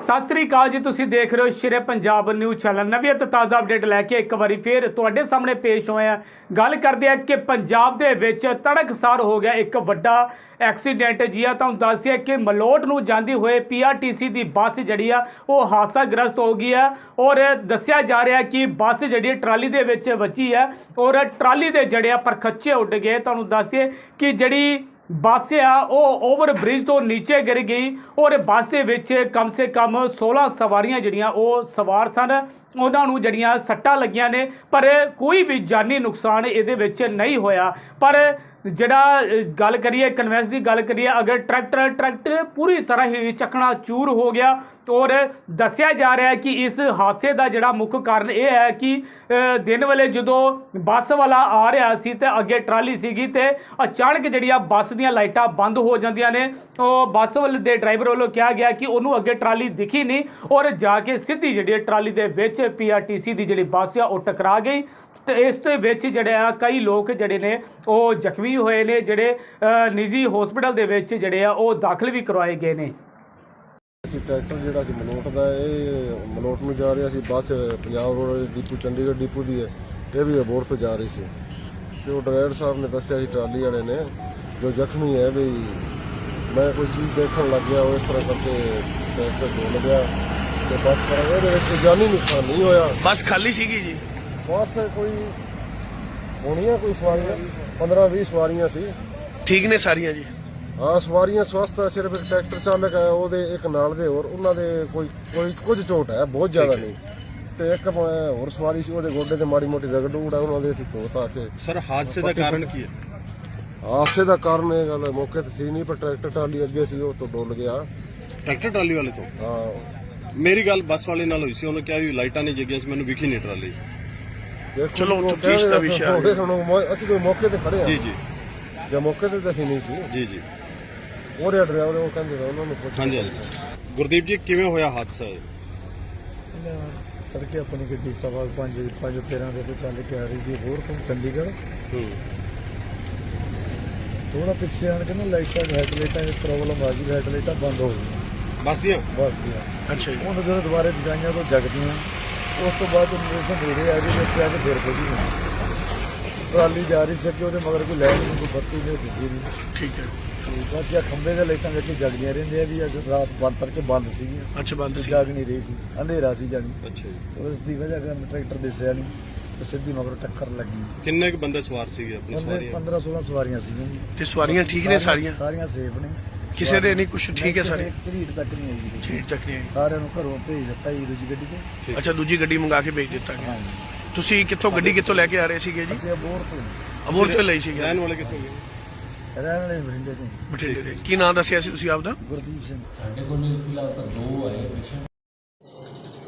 ਸਤਿ ਸ੍ਰੀ ਅਕਾਲ ਜੀ, ਤੁਸੀਂ ਦੇਖ ਰਹੇ ਹੋ ਸ਼ੇਰੇ ਪੰਜਾਬ ਨਿਊਜ਼ ਚੈਨਲ। ਨਵੀਂ ਅਤੇ ਤਾਜ਼ਾ ਅਪਡੇਟ ਲੈ ਕੇ ਇੱਕ ਵਾਰੀ ਫੇਰ ਤੁਹਾਡੇ ਸਾਹਮਣੇ ਪੇਸ਼ ਹੋਏ ਆ ਗੱਲ ਕਰਦੇ ਆ ਕਿ ਪੰਜਾਬ ਦੇ ਵਿੱਚ ਤੜਕਸਾਰ ਹੋ ਗਿਆ ਇੱਕ ਵੱਡਾ ਐਕਸੀਡੈਂਟ ਜੀ ਆ ਤੁਹਾਨੂੰ ਦੱਸ ਦਈਏ ਕਿ ਮਲੋਟ ਨੂੰ ਜਾਂਦੀ ਹੋਏ ਪੀਆਰਟੀਸੀ ਦੀ ਬੱਸ ਜਿਹੜੀ ਆ, ਉਹ ਹਾਦਸਾਗ੍ਰਸਤ ਹੋ ਗਈ ਆ ਔਰ ਦੱਸਿਆ ਜਾ ਰਿਹਾ ਕਿ ਬੱਸ ਜਿਹੜੀ ਟਰਾਲੀ ਦੇ ਵਿੱਚ ਵੱਜੀ ਆ ਔਰ ਟਰਾਲੀ ਦੇ ਜੜਿਆ ਪਰਖੱਚੇ ਉੱਡ ਗਏ। ਤੁਹਾਨੂੰ ਦੱਸ ਕਿ ਜਿਹੜੀ ਬੱਸ ਆ, ਉਹ ਓਵਰ ਬ੍ਰਿਜ ਤੋਂ ਨੀਚੇ ਗਿਰ ਗਈ ਔਰ ਬੱਸ ਦੇ ਵਿੱਚ ਕਮ ਸੇ ਕਮ 16 ਸਵਾਰੀਆਂ ਜਿਹੜੀਆਂ ਉਹ ਸਵਾਰ ਸਨ। ਉਹਨਾਂ ਨੂੰ ਜਿਹੜੀਆਂ ਸੱਟਾਂ ਲੱਗੀਆਂ ਨੇ, ਪਰ ਕੋਈ ਵੀ ਜਾਨੀ ਨੁਕਸਾਨ ਇਹਦੇ ਵਿੱਚ ਨਹੀਂ ਹੋਇਆ। ਪਰ ਜਿਹੜਾ ਗੱਲ ਕਰੀਏ ਕਨਵੈਂਸ ਦੀ ਗੱਲ ਕਰੀਏ, ਅਗਰ ਟਰੈਕਟਰ ਟਰੈਕਟਰ ਪੂਰੀ ਤਰ੍ਹਾਂ ਹੀ ਚੱਕਣਾ ਚੂਰ ਹੋ ਗਿਆ ਔਰ ਦੱਸਿਆ ਜਾ ਰਿਹਾ ਹੈ ਕਿ ਇਸ ਹਾਦਸੇ ਦਾ ਜਿਹੜਾ ਮੁੱਖ ਕਾਰਨ ਇਹ ਹੈ ਕਿ ਦਿਨ ਵੇਲੇ ਜਦੋਂ ਬੱਸ ਵਾਲਾ ਆ ਰਿਹਾ ਸੀ ਤੇ ਅੱਗੇ ਟਰਾਲੀ ਸੀਗੀ ਤੇ ਅਚਾਨਕ ਜਿਹੜੀਆਂ ਬੱਸ ਦੀਆਂ ਲਾਈਟਾਂ ਬੰਦ ਹੋ ਜਾਂਦੀਆਂ ਨੇ, ਉਹ ਬੱਸ ਵਾਲੇ ਦੇ ਡਰਾਈਵਰ ਵੱਲੋਂ ਕਿਹਾ ਗਿਆ ਕਿ ਉਹਨੂੰ ਅੱਗੇ ਟਰਾਲੀ ਦਿਖੀ ਨਹੀਂ ਔਰ ਜਾ ਕੇ ਸਿੱਧੀ ਜਿਹੜੀ ਹੈ ਟਰਾਲੀ ਦੇ ਵਿੱਚ ਪੀਆਰਟੀਸੀ ਦੀ ਜਿਹੜੀ ਬੱਸ ਆ, ਉਹ ਟਕਰਾ ਗਈ ਤੇ ਇਸ ਦੇ ਵਿੱਚ ਜਿਹੜੇ ਆ ਕਈ ਲੋਕ ਜਿਹੜੇ ਨੇ, ਉਹ ਜ਼ਖਮੀ ਹੋਏ ਨੇ ਜਿਹੜੇ ਨਿੱਜੀ ਹਸਪੀਟਲ ਦੇ ਵਿੱਚ ਜਿਹੜੇ ਆ ਉਹ ਦਾਖਲ ਵੀ ਕਰਵਾਏ ਗਏ ਨੇ। ਅਸੀਂ ਟਰੈਕਟਰ ਜਿਹੜਾ ਸੀ ਮਲੋਟ ਦਾ ਇਹ ਮਲੋਟ ਨੂੰ ਜਾ ਰਿਹਾ ਸੀ bus Punjab road depot Chandigarh depot ਦੀ ਹੈ ਇਹ ਵੀ ਅਬੋਰ ਤੋਂ ਜਾ ਰਹੀ ਸੀ। ਤੇ ਉਹ ਡਰਾਈਵਰ ਸਾਹਿਬ ਨੇ ਦੱਸਿਆ ਸੀ ਟਰਾਲੀ ਵਾਲੇ ਨੇ ਜੋ ਜ਼ਖਮੀ ਹੈ ਵੀ ਮੈਂ ਕੋਈ ਚੀਜ਼ ਦੇਖਣ ਲੱਗ ਗਿਆ ਉਹ ਇਸ ਤਰ੍ਹਾਂ ਕਰਕੇ ਟਰੈਕਟਰ ਡੋਲ ਗਿਆ। ਤੇ ਬੱਸ ਪਰ ਇਹਦੇ ਵਿੱਚ ਜਾਨੀ ਨੁਕਸਾਨ ਨਹੀਂ ਹੋਇਆ। ਬੱਸ ਖਾਲੀ ਸੀਗੀ ਜੀ। ਬੱਸ ਕੋਈ ਹੋਣੀਆਂ ਕੋਈ ਸਵਾਰੀਆਂ 15 20 ਸਵਾਰੀਆਂ ਸੀ। ਠੀਕ ਨੇ ਸਾਰੀਆਂ ਜੀ? ਹਾਂ ਸਵਾਰੀਆਂ ਸਵਸਥ ਆ ਸਿਰਫ ਇੱਕ ਟਰੈਕਟਰ ਚਾਲਕ ਹੈ ਉਹਦੇ ਇੱਕ ਨਾਲ ਦੇ ਹੋਰ ਉਹਨਾਂ ਦੇ ਕੋਈ ਕੋਈ ਕੁਝ ਚੋਟ ਹੈ ਬਹੁਤ ਜ਼ਿਆਦਾ ਨਹੀਂ। ਤੇ ਇੱਕ ਹੋਰ ਸਵਾਰੀ ਸੀ ਉਹਦੇ ਗੋਡੇ ਤੇ ਮਾੜੀ ਮੋਟੀ ਰਗੜ ਰੂੜ ਆ ਉਹਨਾਂ ਦੇ ਅਸੀਂ ਧੋਤ ਆ ਕੇ ਸਰ ਹਾਦਸੇ ਦਾ ਕਾਰਨ ਕੀ ਹੈ? ਹਾਦਸੇ ਦਾ ਕਾਰਨ ਇਹ ਗੱਲ ਮੌਕੇ ਤੇ ਸੀ ਨਹੀਂ ਪਰ ਟਰੈਕਟਰ ਟਰਾਲੀ ਅੱਗੇ ਸੀ ਉਹ ਤੋਂ ਡੁੱਲ ਗਿਆ। ਟਰੈਕਟਰ ਟਰਾਲੀ ਵਾਲੇ ਤੋਂ? ਹਾਂ। ਮੇਰੀ ਗੱਲ ਬੱਸ ਵਾਲੇ ਨਾਲ ਹੋਈ ਸੀ ਉਹਨੇ ਕਿਹਾ ਵੀ ਲਾਈਟਾਂ ਨਹੀਂ ਜਗੀਆਂ ਸੀ ਮੈਨੂੰ ਵਿਖੀ ਨਹੀਂ ਟਰਾਲੀ। ਚਲੋ, ਉਹ ਤਫਤੀਸ਼ ਦਾ ਵਿਸ਼ਾ ਹੈ। ਅਸੀਂ ਕੋਈ ਮੌਕੇ ਤੇ ਖੜੇ ਜੀ ਆ। ਜੀ ਜੇ। ਮੌਕੇ ਤੇ ਤਾਂ ਅਸੀਂ ਨਹੀਂ ਸੀ। ਜੀ ਜੀ। ਉਹਦੇ ਡਰਾਈਵਰ ਉਹ ਕਹਿੰਦੇ ਉਹਨਾਂ ਨੂੰ ਪੁੱਛ ਹਾਂਜੀ ਹਾਂਜੀ। ਗੁਰਦੀਪ ਜੀ ਕਿਵੇਂ ਹੋਇਆ ਹਾਦਸਾ ਇਹ? ਤੜਕੇ ਆਪਣੀ ਗੱਡੀ ਸਵਾ 5 5 13 ਦੇ ਤੇ ਚੱਲ ਕੇ ਆ ਰਹੀ ਸੀ ਹੋਰ ਤੋਂ ਚੰਡੀਗੜ੍ਹ। ਹੂੰ। ਥੋੜਾ ਪਿੱਛੇ ਆਣ ਕੇ ਨਾ ਲਾਈਟਾਂ ਹੈਡ ਲਾਈਟਾਂ ਦੀ ਪ੍ਰੋਬਲਮ ਆ ਗਈ ਹੈਡ ਲਾਈਟਾਂ ਬੰਦ ਹੋ ਗਈਆਂ। ਬੱਸ ਦੀਆਂ? ਬਸ ਦੀਆਂ। ਅੱਛਾ ਜੀ। ਉਹਨਾਂ ਜਦੋਂ ਦੁਬਾਰੇ ਜਗਾਈਆਂ ਤੋਂ ਜਗਦੀਆਂ। ਉਸ ਤੋਂ ਬਾਅਦ ਇਨਵੇਸ਼ਨ ਦੇ ਰਹੇ ਆ ਗਏ ਤੇ ਆ ਕੇ ਫਿਰ ਖੁੱਲੀ ਟਰਾਲੀ ਜਾ ਰਹੀ ਸੀ ਕਿ ਉਹਦੇ ਮਗਰ ਕੋਈ ਲਾਈਟ ਨਹੀਂ ਕੋਈ ਬੱਤੀ ਨਹੀਂ ਦਿਸੀ ਨਹੀਂ ਠੀਕ ਹੈ। ਤੇ ਬਾਕੀ ਖੰਭੇ ਦੇ ਲਾਈਟਾਂ ਵਿੱਚ ਜਗਦੀਆਂ ਰਹਿੰਦੀਆਂ ਵੀ ਅੱਜ ਰਾਤ ਬੰਦ ਕਰਕੇ ਬੰਦ ਸੀਗੀਆਂ। ਅੱਛਾ ਬੰਦ ਸੀ। ਜਗ ਨਹੀਂ ਰਹੀ ਸੀ। ਅੰਧੇਰਾ ਸੀ ਜਾਣੀ ਅੱਛਾ ਜੀ। ਉਸ ਦੀ ਵਜ੍ਹਾ ਕਾਰਨ ਟਰੈਕਟਰ ਦਿਸਿਆ ਨਹੀਂ ਤੇ ਸਿੱਧੀ ਮਗਰ ਟੱਕਰ ਲੱਗੀ। ਕਿੰਨੇ ਕੁ ਬੰਦੇ ਸਵਾਰ ਸੀਗੇ ਆਪਣੀ ਸਵਾਰੀਆਂ? 15 16 ਸਵਾਰੀਆਂ ਸੀਗੀਆਂ ਜੀ। ਤੇ ਸਵਾਰੀਆਂ ਠੀਕ ਨੇ ਸਾਰੀਆਂ ਸਾਰੀਆਂ? ਸੇਫ ਨੇ। ਕਿਸੇ ਦੇ ਨਹੀਂ ਕੁਝ ਠੀਕ ਹੈ ਸਾਰੇ? ਝਰੀਟ ਤੱਕ ਨਹੀਂ ਆਈ ਜੀ। ਠੀਕ ਤੱਕ ਨਹੀਂ ਆਈ। ਸਾਰਿਆਂ ਨੂੰ ਘਰੋਂ ਭੇਜ ਦਿੱਤਾ ਜੀ ਦੂਜੀ ਗੱਡੀ ਤੇ। ਅੱਛਾ ਦੂਜੀ ਗੱਡੀ ਮੰਗਾ ਕੇ ਭੇਜ ਦਿੱਤਾ ਗਿਆ। ਹਾਂਜੀ। ਤੁਸੀਂ ਕਿੱਥੋਂ ਗੱਡੀ ਕਿੱਥੋਂ ਲੈ ਕੇ ਆ ਰਹੇ ਸੀਗੇ ਜੀ? ਅਸੀਂ ਅਬੋਰ ਤੋਂ। ਅਬੋਰ ਤੋਂ ਲਈ ਸੀਗੇ। ਰਹਿਣ ਵਾਲੇ ਕਿੱਥੋਂ ਗਏ? ਰਹਿਣ ਵਾਲੇ ਬਰਿੰਦੇ ਤੋਂ ਬਠਿੰਡੇ ਦੇ। ਕੀ ਨਾਂ ਦੱਸਿਆ ਸੀ ਤੁਸੀਂ ਆਪਦਾ? ਗੁਰਦੀਪ ਸਿੰਘ।